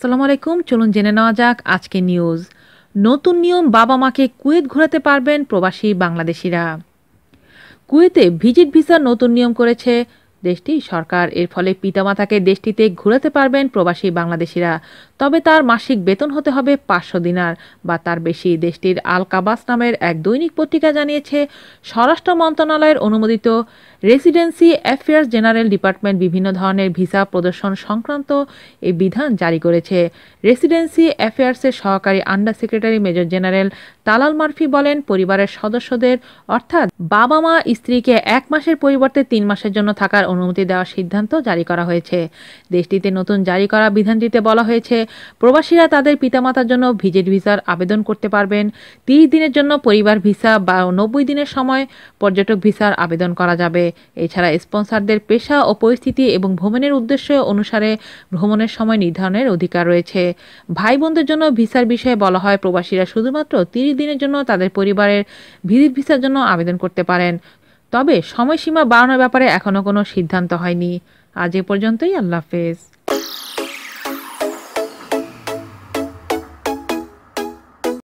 আসসালামু আলাইকুম। চলুন জেনে নেওয়া যাক আজকে নিউজ। নতুন নিয়ম বাবা মাকে কুয়েত ঘোরাতে পারবেন প্রবাসী বাংলাদেশিরা। কুয়েতে ভিজিট ভিসা নতুন নিয়ম করেছে দেশটি সরকার। এর ফলে পিতামাতাকে দেশটিতে ঘোরাতে পারবেন প্রবাসী বাংলাদেশিরা। তবে তার মাসিক বেতন হতে হবে পাঁচশো দিনার বা তার বেশি। দেশটির আল কাবাস নামের এক দৈনিক পত্রিকা জানিয়েছে, স্বরাষ্ট্র মন্ত্রণালয়ের অনুমোদিত রেসিডেন্সি অ্যাফেয়ার্স জেনারেল ডিপার্টমেন্ট বিভিন্ন ধরনের ভিসা প্রদর্শন সংক্রান্ত এই বিধান জারি করেছে। রেসিডেন্সি অ্যাফেয়ার্সের সহকারী under secretary major general Talal Marafie বলেন, পরিবারের সদস্যদের অর্থাৎ বাবা মা স্ত্রীকে এক মাসের পরিবর্তে তিন মাসের জন্য থাকার অনুমতি দেওয়ার সিদ্ধান্ত জারি করা হয়েছে। দেশটিতে নতুন জারি করা বিধানটিতে বলা হয়েছে, প্রবাসীরা তাদের পিতামাতার জন্য ভিজিট ভিসার আবেদন করতে পারবেন। তিরিশ দিনের জন্য পরিবার ভিসা বা নব্বই দিনের সময় পর্যটক ভিসার আবেদন করা যাবে। এছাড়া স্পন্সারদের পেশা ও পরিস্থিতি এবং ভ্রমণের উদ্দেশ্য অনুসারে ভ্রমণের সময় নির্ধারণের অধিকার রয়েছে। ভাই বোনদের জন্য ভিসার বিষয়ে বলা হয়, প্রবাসীরা শুধুমাত্র তিরিশ দিনের জন্য তাদের পরিবারের ভিজিট ভিসার জন্য আবেদন করতে পারেন। তবে সময়সীমা বাড়ানোর ব্যাপারে এখনও কোনো সিদ্ধান্ত হয়নি। আজ এ পর্যন্তই আল্লাহ হাফেজ।